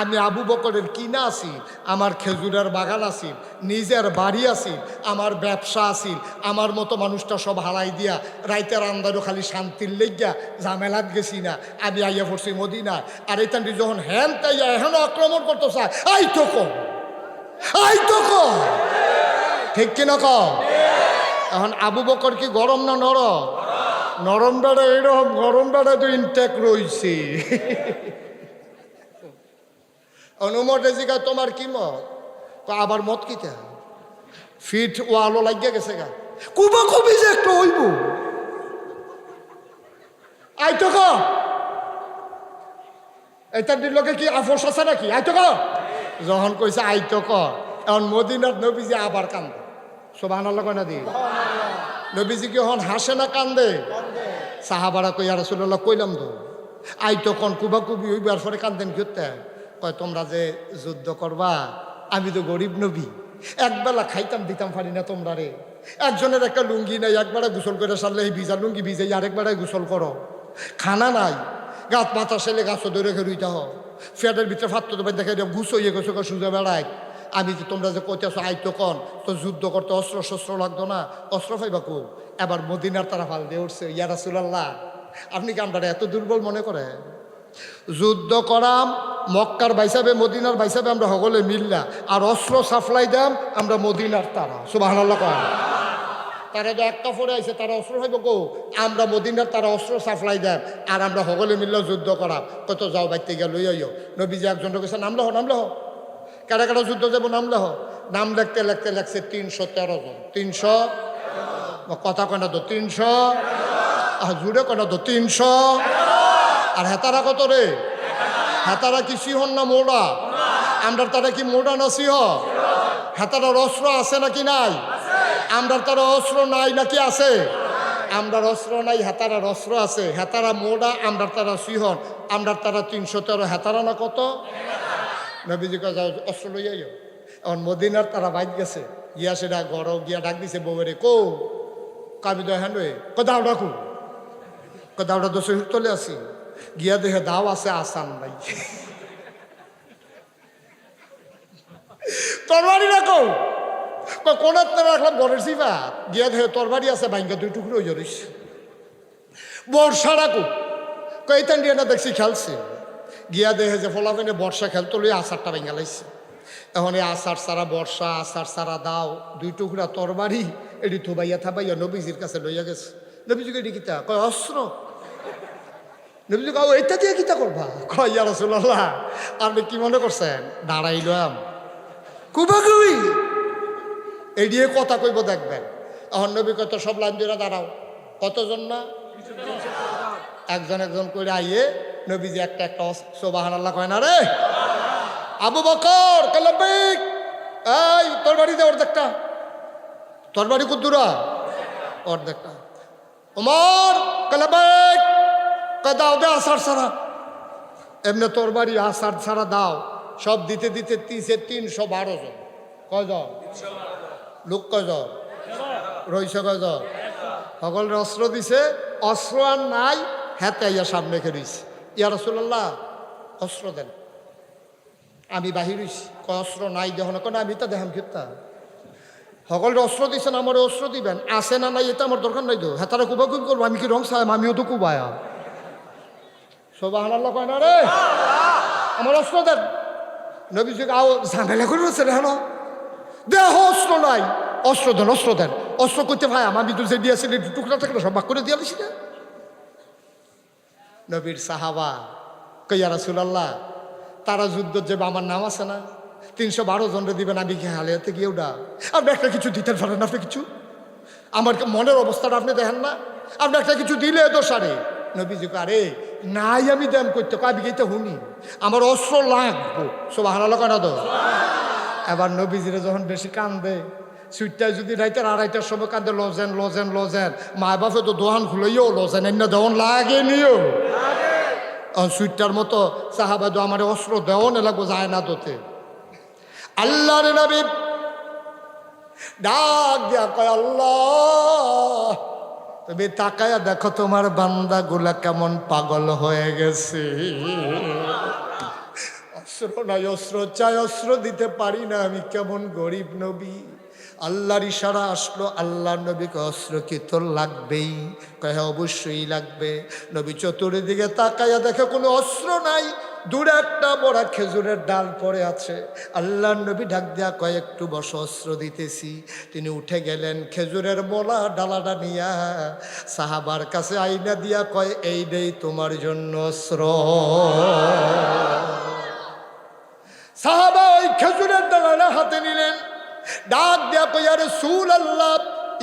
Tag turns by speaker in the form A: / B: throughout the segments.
A: আমি আবু বকরের কিনা আছি, আমার খেজুরের বাগান আছি, নিজের বাড়ি আছি, আমার ব্যবসা আছি, আমার মতো মানুষটা সব হারাই দিয়া রাইতের আন্দারও খালি শান্তির লেগিয়া ঝামেলাত গেছি না, আমি আইয়া পড়ছি মদিনা আর এই তান্ডি যখন হ্যান তাই এখনও আক্রমণ করতে চায় আই তো কম আই তো কম ঠিক কিনা কম এখন আবু বকর কি গরম না নরম? নরম বেড়া এরকম গরম বেড়া তো ইনটেক রইছে। অনুমত জিগা তোমার কি মত আবার মত কিতা? ফিট ও আলো লাগিয়া গেছে গা। কুবা কুবি যে একটু হইব। আইতো ক। এটার দিলকে কি আফস আছে নাকি? আইতো ক। যখন কইছে আইতো ক। এখন মদিনার নবীজি আবার কান্দে। সোবাহ না দি? নবীজি কি হন হাসে না কান্দে? সাহাবারা কই আর রাসূলুল্লাহ, কইলাম তো। আই তো কোন কুবা কুবি হইবার পরে কান্দেন করতে কয়, তোমরা যে যুদ্ধ করবা, আমি তো গরিব নবী। একবেলা খাইতাম, দিতাম পারি না তোমরা রে। একজনের একটা লুঙ্গি নাই একবারে গোসল করে সারলে এই ভিজা লুঙ্গি ভিজে আরেকবারে গোসল করো। খানা নাই। গাছ মাথা সেলে গাছ ধরে খেলুইতে হ। ফ্যাটের ভিতরে ফাত্ত তো দেখে ঘুষ হইয়ে গেছো সুজা বেড়ায়। আমি যে তোমরা যে কইতেছো আইতো কন, তো যুদ্ধ করতে অস্ত্র শস্ত্র লাগতো না। অস্ত্র পাইবা কো? এবার মদিনার তারা ফাল দিয়ে উঠছে, ইয়া রাসুলাল্লাহ। আপনি কি আমরা এত দুর্বল মনে করে যুদ্ধ করাম মক্কার বাইসাবে মদিনার বাইসাবে আমরা সকলে মিললা। আর অস্ত্র সাপ্লাই দাম আমরা মদিনার তারা। সুবাহ কন তারা যে একটা ফোরে আইছে, তারা অস্ত্র হইব গো আমরা মদিনার তারা অস্ত্র সাপ্লাই দেন আর আমরা সকলে মিললে যুদ্ধ করাম কত যাও বাইতে গিয়ে লই আইও। নবীজি একজন কইছে নামলে হ নামলে হ কারা কারা যুদ্ধ যাব নামলে হ নাম লিখতে লিখতে লেখছে তিনশো তেরো জন। তিনশো? কথা কয়না তো, তিনশো? জুড়ে কয়না তো, তিনশো? আর হেতারা কত রে? হেতারা কি সিহন না মোড়া? আমরা তারা কি মোড়া না সিহ? হেতারার অস্ত্র আছে নাকি নাই? আমরা তার অস্ত্র নাই নাকি আছে? আমরার অস্ত্র নাই, হেতারার অস্ত্র আছে। হেতারা মোড়া আমরা তারা সিহন। আমরা তারা তিনশো তেরো হেতারা না কত? নবীজি কা যাও, অস্ত্র লই আইও। এখন মদিনার তারা বাইক গেছে। গিয়া সেটা ঘর গিয়া ডাক দিছে বউরে কো কাবি দয় হ্যান্ড ক দাও ডাকু। ক দাওটা দোষে তলে আছি গিয়া দেখে দাও আছে আসান নাই। তরবারি রাখো। তারা রাখলাম ঘরের সিফা গিয়া দেখে তরবারি আছে বাইঙ্গা দুই টুকরো জড়িস বর্ষা রাখো। কইতান দিয়ে না দেখছি খেলছে। গিয়া দেখে যে ফলাফেনে বর্ষা খেলতো লই আষাঢ়টা ভেঙে লাইছে। এখন এই আষাঢ় সারা বর্ষা, আষাঢ় সারা দাও, দুই টুকরা তরবারি এটি থুবাইয়া থাবাইয়া নবীজির কাছে লইয়া গেছে। নবীজিকে এটি কয়, অস্ত্র। নবীজি কাউ এটা দিয়ে কিতা করবা? কয়, ইয়া রসুল্লাহ আপনি কি মনে করছেন? দাঁড়াইলাম। কুবা কুবি এই দিয়ে কথা কইব দেখবেন। এখন নবী কত সব লাইন দিয়ে দাঁড়াও। কতজন না? একজন একজন করে আইয়ে নবীজি একটা একটা সোবাহান আল্লাহ কয়, না রে। আবু বকর কালাবিক এই, তোর বাড়িতে অর্ধেকটা। তোর বাড়ি কুদ্দুরা অর্ধেকটা। ওমর কালাবিক কয় দাও, দে আসার সারা এমনি তোর বাড়ি আসার সারা দাও। সব দিতে দিতে তিসে তিনশো বারো জন। কয়জন? লোক কয়জন? রইছে কয়জন? সকলের অস্ত্র দিছে, অস্ত্র আর নাই হাতে ইয়া সামনে রইছে। ইয়া রসুল্লাহ অস্ত্র দেন। আমি বাহির হইছি। অস্ত্র নাই দেহ না কেন আমি তা দেখাম কিতা সকলের অস্ত্র দিছেন, আমার অস্ত্র দিবেন। আছে না নাই, এটা আমার দরকার নাই তো। হ্যাঁ তারা কুবা কুবি করব, আমি কি রং সাহেব আমিও তো কুবায়া। সোবাহান আল্লাহ কয় না রে? আমার অস্ত্র দেন। নবীজি আও ঝামেলা করে রয়েছে হেন। দেহ অস্ত্র নাই। অস্ত্র দেন অস্ত্র দেন। অস্ত্র করতে ভাই আমি তো যে দিয়েছিলি টুকরা টুকরা সব ভাগ করে দিয়ে দিছি না নবীর সাহাবা কইয়া রাসুলাল্লাহ তারা যুদ্ধ যে আমার নাম আছে না তিনশো বারো জনরে দিবেন আমি কি হালিয়াতে গিয়ে ওটা আপনি একটা কিছু দিতে পারেন আপনি কিছু? আমার মনের অবস্থাটা আপনি দেখেন না? আপনি একটা কিছু দিলে নবীজি কয়, আরে নাই আমি দাম করতে কবি গেতে হুনি? আমার অস্ত্র লাগবো। সব হারালো কেন তো? এবার নবীজিরে যখন বেশি কান্দে, সুইটটায় যদি রাইতের আড়াইটার সময় কান্দে, লজেন লজেন লজেন। মা বাপে তো দোহান খুলইও লজেন এন্য দেওয়ান লাগে নিও। সুইটটার মতো সাহাবা দো আমার অস্ত্র দেওয়ান লাগবো, যায় না তোতে আল্লাহ রে নবী ডাক দিয়া কয়, আল্লাহ! তুমি তাকায়া দেখো তোমার বান্দা গুলা কেমন পাগল হয়ে গেছে। অস্ত্র নাই, অস্ত্র চাই, অস্ত্র দিতে পারি না আমি, কেমন গরিব নবী। আল্লাহর ইশারা আসলো আল্লাহ নবীকে অস্ত্র কি তোর লাগবেই? কয়ে অবশ্যই লাগবে। নবী চতুর্দিকে তাকাইয়া দেখে কোনো অস্ত্র নাই দূরে একটা বড় খেজুরের ডাল পড়ে আছে। আল্লাহ নবী ডাক দিয়া কয়েকটু বস, অস্ত্র দিতেছি। তিনি উঠে গেলেন, খেজুরের মোলা ডালাটা নিয়া সাহাবার কাছে আইনা দিয়া কয়, এই দেই তোমার জন্য অস্ত্র। সাহাবা ওই খেজুরের ডালাটা হাতে নিলেন। ডাক দেয়া কইয়ার সুল আল্লাহ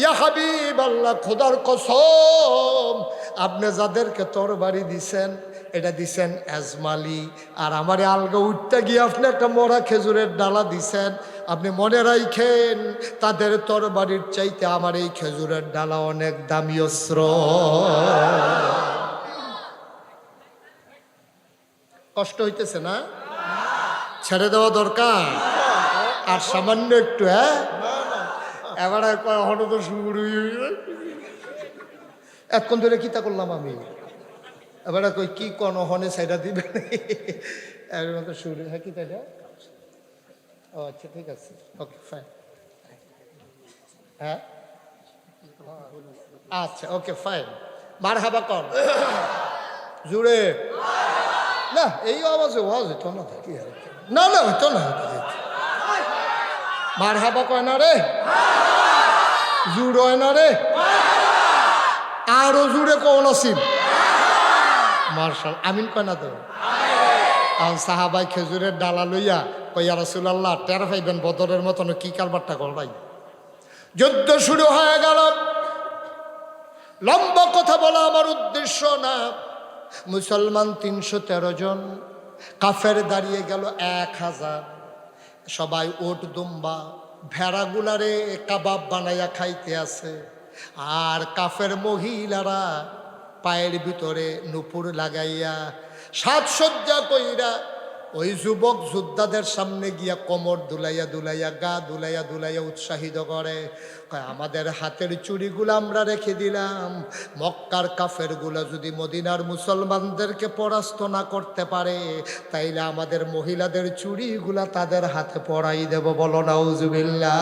A: ইয়া হাবিব আল্লাহ খোদার কসম, আপনি যাদেরকে তরবারি দিছেন এটা দিছেন এজমালি আর আমার আলগা উঠতে গিয়ে আপনি একটা মরা খেজুরের ডালা দিছেন। আপনি মনে রাখেন তাদের তরবারির চাইতে আমার এই খেজুরের ডালা অনেক দামি অস্ত্র। কষ্ট হইতেছে না? ছেড়ে দেওয়া দরকার। আর সামান্য একটু হ্যাঁ? এবারে হঠাৎ শুরু এতক্ষণ ধরে কিতা করলাম আমি? এবারে কই, কি কোন হনে সাইডা দিবে? এর মতো শুরু হ্যাঁ কি তাইটা ও আচ্ছা ঠিক আছে। ওকে ফাইন হ্যাঁ? আচ্ছা ওকে ফাইন মার হাবা কর। জুড়ে। না, এই আওয়াজে ওয়াজ হইতো না কি আর না না, হইতো না, হইতো। মার কয় না রে? জুড় না রে? আরও জুড়ে কোন আসিম মার্শাল, আমিন কয় না তো? আর সাহাবাই খেজুরের ডালা লইয়া কইয়া রাসুলাল্লাহ, টের পাইবেন বদরের মতন কি কারবারটা করবাই যুদ্ধ শুরু হয়ে গেল। লম্বা কথা বলা আমার উদ্দেশ্য না। মুসলমান তিনশো তেরো জন, কাফের দাঁড়িয়ে গেল এক হাজার। সবাই ওট দুম্বা, ভেড়াগুলারে কাবাব বানাইয়া খাইতে আছে। আর কাফের মহিলারা পায়ের ভিতরে নুপুর লাগাইয়া সাজসজ্জা কইরা ওই যুবক যোদ্ধাদের সামনে গিয়া কোমর দুলাইয়া দুলাইয়া, গা দুলাইয়া দুলাইয়া উৎসাহিত করে। আমাদের হাতের চুড়িগুলো আমরা রেখে দিলাম। মক্কার কাফেরগুলো যদি মদিনার মুসলমানদেরকে পরাস্ত না করতে পারে, তাইলে আমাদের মহিলাদের চুড়িগুলা তাদের হাতে পরাই দেব বলো নাউজুবিল্লাহ।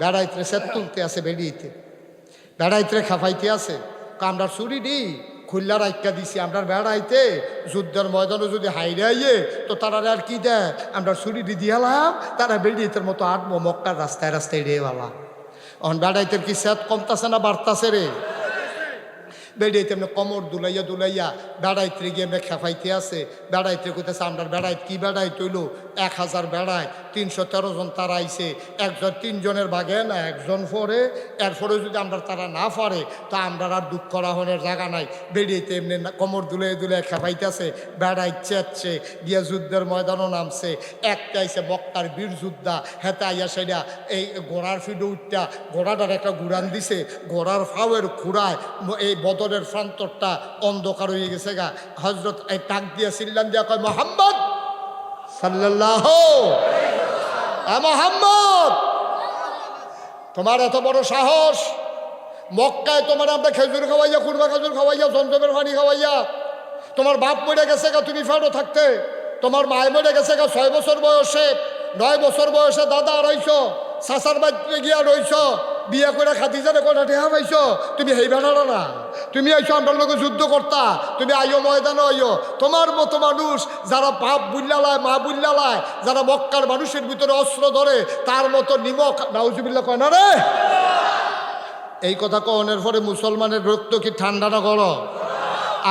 A: বেড়াইতে সেত তুলতে আছে বেরিয়েতে বেড়াইতে খাফাইতে আছে। আমরা চুরি দিই খুল্লা রাইকা দিছি, আমরা বেড়াইতে, যুদ্ধের ময়দানে যদি হাইরে আইয়ে, তো তারা আর কি দেয়? আমরা দি দিয়ালাম তারা বেরিয়েতের মতো আট মক্কার রাস্তায় রাস্তায় রে বাবা অন বেড়াইতে কি সেত কমতাছে না বাড়তাছে রে? বেড়াইতে এমনি কমর দুলাইয়া দুলাইয়া, বেড়াইতে গিয়ে এমনি খেফাইতে আছে, বেড়াইতে কইতেছে আমরা বেড়াইত, কি বেড়াই তৈল এক হাজার বেড়ায় তিনশো তেরো জন তারা আইছে। একজন তিনজনের ভাগে না, একজন পরে এরপরে যদি আমরা তারা না পারে, তা আমরা আর দুঃখ রাহনের জায়গা নাই। বেরিয়েতে এমনি কোমর দুলে দুলে খেপাইতেছে বেড়াই চেচ্ছে, গিয়া যুদ্ধের ময়দানও নামছে। একটা আইছে বক্তার বীর যোদ্ধা হেতা আইয়া সেটা এই ঘোড়ার ফিডে উঠটা, ঘোড়াটার একটা গুড়ান দিছে, ঘোড়ার ফাওয়ের খুঁড়ায় এই বদরের প্রান্তরটা অন্ধকার হয়ে গেছে গা। হজরত এই টাক দিয়া সিল্লাম দিয়া কয়, মোহাম্মদ সাল্লাল্লাহ এ মোহাম্মদ! তোমার এত বড় সাহস? মক্কায় তোমার আমরা খেজুর খাওয়াইয়া কুরবা খেজুর খাওয়াইয়া, জমজমের পানি খাওয়াইয়া, তোমার বাপ মরে গেছে গা, তুমি ফেরো থাকতে। তোমার মায় মরে গেছে গা, ছয় বছর বয়সে, নয় বছর বয়সে দাদা রইছ, সাসার বাড়িতে গিয়া রইছ। বিয়ে করে খাদিজারে কোটা ঠেহা পাইছ? তুমি হেই বেড়ালো না। তুমি আইছো আমরা লোক যুদ্ধ করতা তুমি আইও ময়দানে আইও তোমার মতো মানুষ যারা বাপ বুল্লালায়, মা বুল্লালায় যারা মক্কার মানুষের ভিতরে অস্ত্র ধরে, তার মতো নিমক নাউজুবিল্লা কয় না রে? এই কথা কনের পরে মুসলমানের রক্ত কি ঠান্ডা না গরম?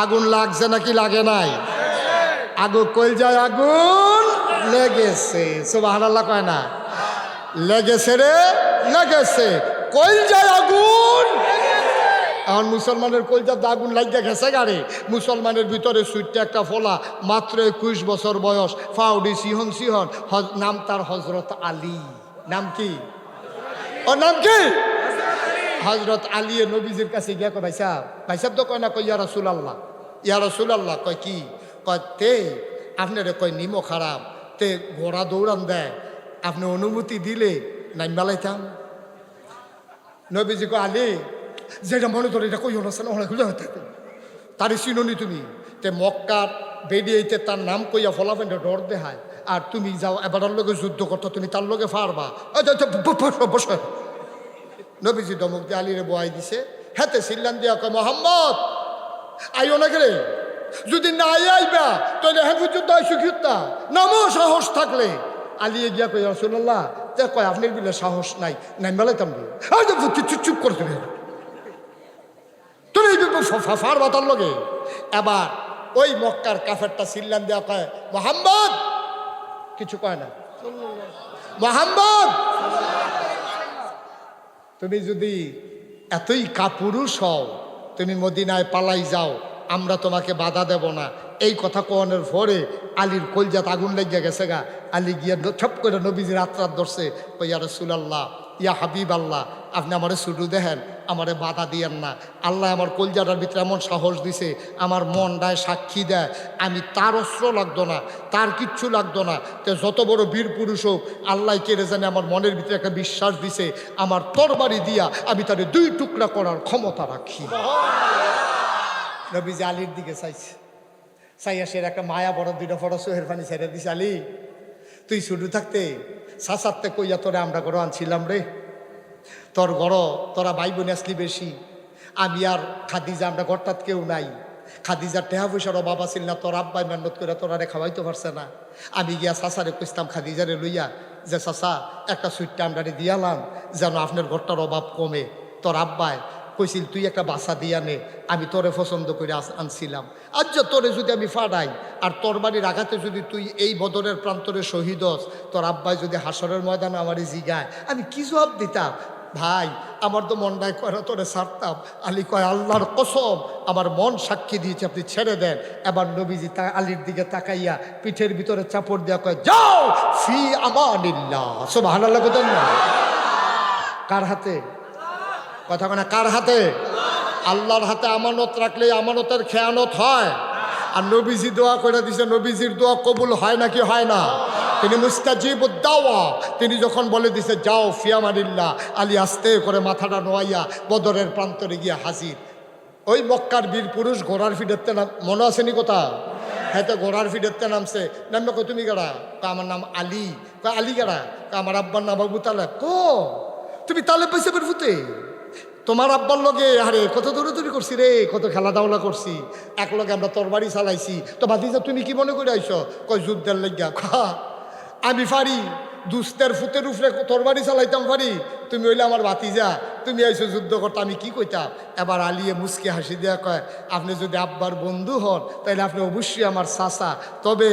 A: আগুন লাগছে নাকি লাগে নাই? আগুন কইল যায় আগুন? লেগেছে। আল্লাহ কয় না। লেগেছে রে? লেগেছে। কইল আগুন। এখন মুসলমানের কলজাতে আগুন লাগিয়ে গেছে গাড়ি। মুসলমানের ভিতরে সুইটটা একটা ফোলা, মাত্র একুশ বছর বয়স। ফাউডি সিহন সিহন নাম তার হজরত আলী। নাম কি? ও নাম কি? হজরত আলী নবীজির কাছে গিয়া কয় ভাইসাব ভাইসাব তো কয় না, কয় ইয়া রসুল আল্লাহ ইয়া রসুল কয় কি? কয়, তে, আপনারে কয় নিমো খারাপ তে ঘোড়া দৌড়ান দেয়, আপনি অনুমতি দিলে নাইম বেলাইতাম। নবীজি কয় আলী যেটা মনে করে এটা কই না অনেক খুঁজে হতে তারই চিননি তুমি তে মক্কার বেরিয়েতে তার নাম কইয়া ফলাফেন্ডে ডর দেহায় আর তুমি যাও এবার লোকে যুদ্ধ করতো তুমি তার লোকে ফারবা। আচ্ছা, আচ্ছা, বসো। নবীজি দমক দিয়ে আলিরে বয়াই দিছে হেতে সিল্লান দিয়া কয় মোহাম্মদ আইও না গেলে যদি না আইবা তাহলে হ্যাঁ যুদ্ধ আইসু কিত্তা নামো সাহস থাকলে। আলিয়ে গিয়া কই রসুল্লাহ তে কয়, আপনার বিলে সাহস নাই নাই মেলাইতাম চুপ চুপ করে তুমি। তুমি ফার বাতার লগে। এবার ওই মক্কার কাফেরটা সিল্লান দেওয়া কয়, মোহাম্মদ! কিছু কয় না। মোহাম্মদ! তুমি যদি এতই কাপুরুষ হও, তুমি মদিনায় পালাই যাও, আমরা তোমাকে বাধা দেব না। এই কথা কোয়ানোর পরে আলীর কলজাত আগুন লেগে গেছে গা। আলী গিয়া ছপ করে নবীজির আত্রাত ধরছে। কইয়া রসুলাল্লাহ ইয়া হাবিব আল্লাহ আপনি আমারে শুরু দেখেন আমারে বাধা দিয়েন না। আল্লাহ আমার কলজাটার ভিতরে এমন সাহস দিছে আমার মন দেয় সাক্ষী দেয় আমি তার অস্ত্র লাগতো না তার কিচ্ছু লাগতো না। তো যত বড় বীর পুরুষ হোক আল্লাহ কেড়ে জানে আমার মনের ভিতরে একটা বিশ্বাস দিছে আমার তরবারি দিয়া আমি তারে দুই টুকরা করার ক্ষমতা রাখি। নবীজি আলীর দিকে চাইছে। চাইয়া সে একটা মায়া বড়, দুইটা ফটো সোহের পানি ছেড়ে দিছে, আলী। তুই শুধু থাকতে সাসাতে কইয়া তোরে আমরা গড় আনছিলাম রে। তোর গড় তোরা ভাই বোন আসলি বেশি। আমি আর খাদিজা, আমরা গড়টাত কেউ নাই। খাদিজার টেহা পয়সার অভাব আছিল না, তোর আব্বাই মেহনত করে তোরা রে খাওয়াইতে পারছে না। আমি গিয়া সাসারে কইতাম খাদিজারে লইয়া, যে চাচা একটা সুইটটা আমরা দিয়ালাম যেন আপনার ঘরটার অভাব কমে। তোর আব্বাই কইছিল, তুই একটা বাসা দিয়া নে, আমি তোরে পছন্দ করে আনছিলাম। আজ তোরে যদি আমি ফাড়াই, আর তোর বাড়ির আঘাতে যদি তুই এই বদরের প্রান্তরে শহীদ হস, তোর আব্বাই যদি হাসরের ময়দানে আমারই জিগায়, আমি কি জবাব দিতাম? ভাই, আমার তো মনটায় কয় না তোরে ছাড়তাম, আলী কয় আল্লাহর কসম, আমার মন সাক্ষী দিয়েছে, আপনি ছেড়ে দেন। এবার নবীজি তা, আলীর দিকে তাকাইয়া পিঠের ভিতরে চাপড় দেওয়া কয়, যাও ফি আমানিল্লাহ। সব হানাল্লাহ কোথাও না। কার হাতে? কথা না, কার হাতে? আল্লাহর হাতে আমানত রাখলে আমানতের খেয়ানত হয়। আর নবীজি দোয়া করে দিছে, নবীজির দোয়া কবুল হয় নাকি হয় না? তিনি মুস্তাজিব উদ্দাওয়া তিনি যখন বলে দিছে, যাও ফিয়ামানিল্লাহ আলী আস্তে করে মাথাটা নোয়াইয়া বদরের প্রান্তরে গিয়ে হাজির। ওই মক্কার বীর পুরুষ ঘোড়ার ফিডেতে নাম, মনে আসেনি কথা হ্যাঁ তো ঘোড়ার ফিডেতে নামছে। নামবে কো তুমি গাড়া তা আমার নাম আলী। কয়, আলী গাড়া তা আমার আব্বার নাম আবু তালে কো? তুমি তালে পয়সা বের ফুতে তোমার আব্বার লগে, আরে কত দৌড়াদৌড়ি করছি রে, কত খেলা দাওলা করছি। এক লগে আমরা তরবারি চালাইছি। তো ভাতিজা, তুমি কি মনে করে আইছো? কয়, যুদ্ধের লেগা খা, আমি পারি, দুস্তের ফুতের উপরে তরবারি চালাইতাম পারি। তুমি হইলে আমার ভাতিজা, তুমি আইছো যুদ্ধ করতে, আমি কি কইতাম? এবার আলিয়ে মুসকে হাসি দেয়া কয়, আপনি যদি আব্বার বন্ধু হন তাহলে আপনি অবশ্যই আমার চাচা। তবে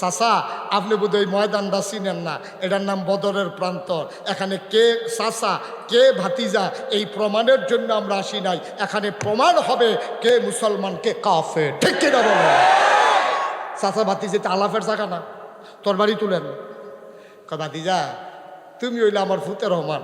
A: চাচা আপনি বোধ হয় ময়দানটা চিনেন না। এটার নাম বদরের প্রান্তর। এখানে কে চাচা কে ভাতিজা, এই প্রমাণের জন্য আমরা আসি নাই। এখানে প্রমাণ হবে কে মুসলমান, কে কাফে ঠিক কিনা বলো? চাচা ভাতিজিতে আলাফের জায়গা না। তোর বাড়ি তুলেন ভাতিজা, তুমি হইলে আমার ফুতে রহমান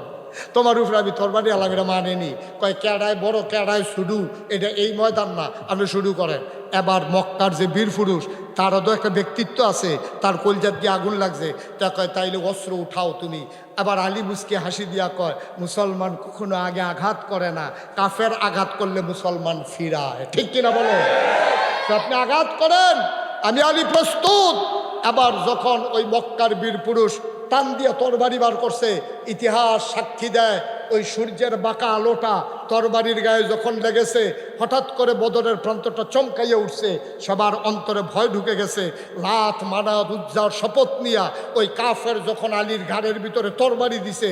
A: তোমার উপরে আমি তোর বাড়ি আলাম এটা মানেনি। কয় ক্যাডায় বড় ক্যাডায় শুরু এটা এই ময়দান না, আপনি শুরু করেন। এবার মক্কার যে বীর পুরুষ, তারও তো একটা ব্যক্তিত্ব আছে, তার কলজার দিয়ে আগুন লাগছে। তা কয়, তাইলে অস্ত্র উঠাও তুমি। এবার আলী মুসকে হাসি দিয়া কয়, মুসলমান কখনো আগে আঘাত করে না, কাফের আঘাত করলে মুসলমান ফিরায়। ঠিক কিনা বলো? আপনি আঘাত করেন, আমি আলী প্রস্তুত। আবার যখন ওই মক্কার বীর পুরুষ টান দিয়ে তরবারি বার করছে। ইতিহাস সাক্ষী দেয় ওই সূর্যের বাঁকা আলোটা তরবারির গায়ে যখন লেগেছে, হঠাৎ করে বদরের প্রান্তটা চমকাইয়ে উঠছে। সবার অন্তরে ভয় ঢুকে গেছে। লাত মানাত উজ্জার শপথ নিয়া ওই কাফের যখন আলীর ঘাড়ের ভিতরে তরবারি দিছে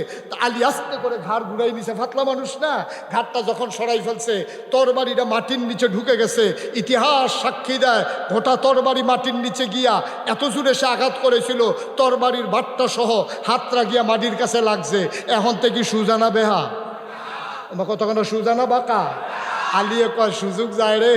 A: আলী আস্তে করে ঘাড় ঘুরাই নিছে। ফাতলা মানুষ না? ঘাটটা যখন সরাই ফেলছে, তরবারিটা মাটির নিচে ঢুকে গেছে। ইতিহাস সাক্ষী দেয়, গোটা তরবারি মাটির নিচে গিয়া এত জোরে সে আঘাত করেছিল, তরবারির বাট্টা সহ হাতরা গিয়া মাটির কাছে লাগছে। এখন থেকে সুজানা বেহা। কতক্ষণ সুজানা বাঁকা আলিয়ে কয় সুযোগ যায় রে।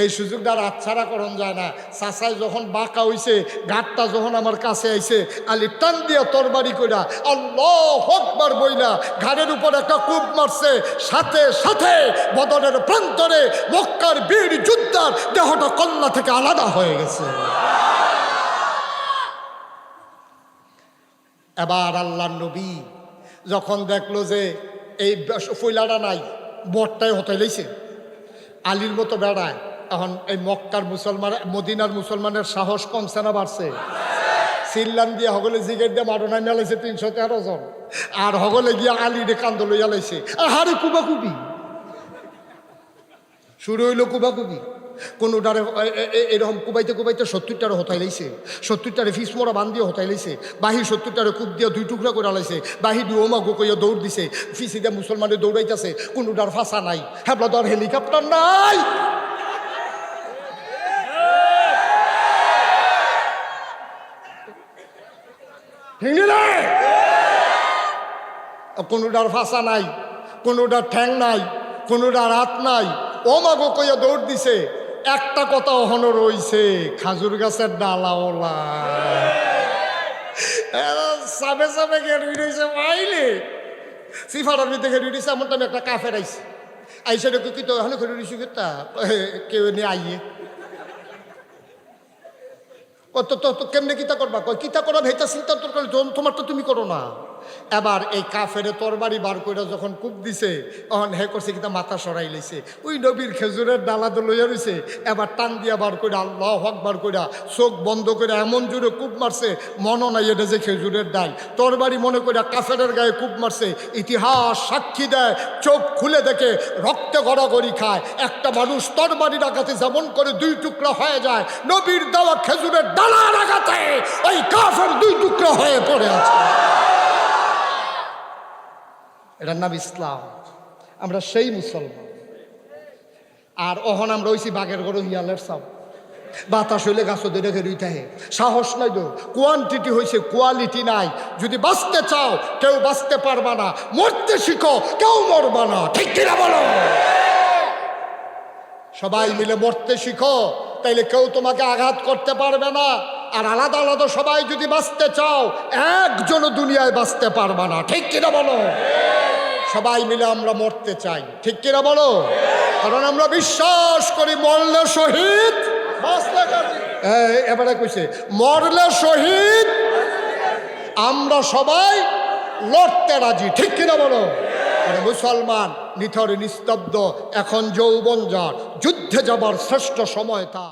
A: এই সুযোগটা আচ্ছাড়া করণ যায় না। চাচাই যখন বাঁকা হইছে ঘাটটা যখন আমার কাছে আইছে, আলি টান দিয়া তরবারি কইরা, আল্লাহ হকবার বইলা ঘাড়ের উপর একটা কূপ মারছে। সাথে সাথে বদনের প্রান্তরে মক্কার বীর যোদ্ধার দেহটা কল্লা থেকে আলাদা হয়ে গেছে। এবার আল্লাহ নবী যখন দেখল যে এই ফইলাটা নাই বটটাই হতে লইছে। আলির মতো বেড়ায়, এখন এই মক্কার মুসলমান, মদিনার মুসলমানের সাহস কমছে না বাড়ছে। সিল্লান দিয়ে হগলে জিগের দিয়ে মারোনায় মেলাইছে তিনশো তেরো জন। আর হগলে গিয়ে আলিরে কান্দ লইয়া লাইছে। আর হারে কুবাকুবি। শুরু হইল কুবা কুবি কোনোটারে এরকম কুবাইতে কুবাইতে সত্তরটারে হতাই লাইছে। সত্তরটারে ফিস মোড়া বান দিয়ে হতাই লাইছে। বাহি সত্তরটারে কুপ দিয়ে দুই টুকরা করে লাইছে। বাহি দিয়ে ওমা গো কইয়া দৌড় দিছে। ফিসি দিয়ে মুসলমানের দৌড়াইতেছে। কোনোটার ফাঁসা নাই। হ্যাঁ তোর হেলিকপ্টার নাই। ঠিক কোনোটার ফাঁসা নাই। কোনোটার ঠ্যাং নাই। কোনোটার হাত নাই। ও মাগো কইয়া দৌড় দিছে। একটা কথা অহনো রইছে খাজুর গাছের ডালাওলা সাবে সাবে গেড়ি রইছে, মাইলে। সিফাটার ভিতরে গেড়ি রইছে এমন আমি একটা কাফের আইছি। আইসা রেখে কি তো, এখানে ঘুরে রইছি তা কেউ নিয়ে আইয়ে। তো তো কেমনে কিতা করবা? কিতা করা ভেতা চিন্তা তোর তোম- তোমার তো তুমি করো না। এবার এই কাফেরে তরবারি বার করে যখন কূপ দিছে তখন হে করছে কিতা মাথা সরাই লইছে। ওই নবীর খেজুরের ডালা তো লইয়া রইছে, এবার টান দিয়া বার করে আল্লাহ হক বার করে চোখ বন্ধ করে এমন জোরে কূপ মারছে, মনও নাই এটা যে খেজুরের ডাল। তরবারি মনে করে কাফেরের গায়ে কূপ মারছে, ইতিহাস সাক্ষী দেয়, চোখ খুলে দেখে রক্তে গড়াগড়ি খায়। একটা মানুষ তরবারি ডাকাতে যেমন করে দুই টুকরা হয়ে যায়, নবীর দেওয়া খেজুরের ডালা ডাকাতে ওই কাফের দুই টুকরা হয়ে পড়ে আছে। এটার নাম ইসলাম। আমরা সেই মুসলমান। আর অহন আমরা হইছি বাঘের গরু হিয়ালের সাপ বাতাস হইলে রেখে রইতে হে সাহস নাই তো। কোয়ান্টিটি হয়েছে কোয়ালিটি নাই। যদি বাঁচতে চাও, কেউ বাঁচতে পারবা না। মরতে শিখো, কেউ মরবা না। ঠিক কিনা বলো? সবাই মিলে মরতে শিখো, তাইলে কেউ তোমাকে আঘাত করতে পারবে না। আর আলাদা আলাদা সবাই যদি বাঁচতে চাও, একজনও দুনিয়ায় বাঁচতে পারবে না। ঠিক কিনা বলো? সবাই মিলে আমরা মরতে চাই। ঠিক কিনা বলো? কারণ আমরা বিশ্বাস করি মরলে শহীদ। এবারে কইছে, মরলে শহীদ। আমরা সবাই লড়তে রাজি। ঠিক কিনা বলো? মানে মুসলমান, নিথর, নিস্তব্ধ, এখন যৌবন যার। যুদ্ধে যাবার শ্রেষ্ঠ সময় তার।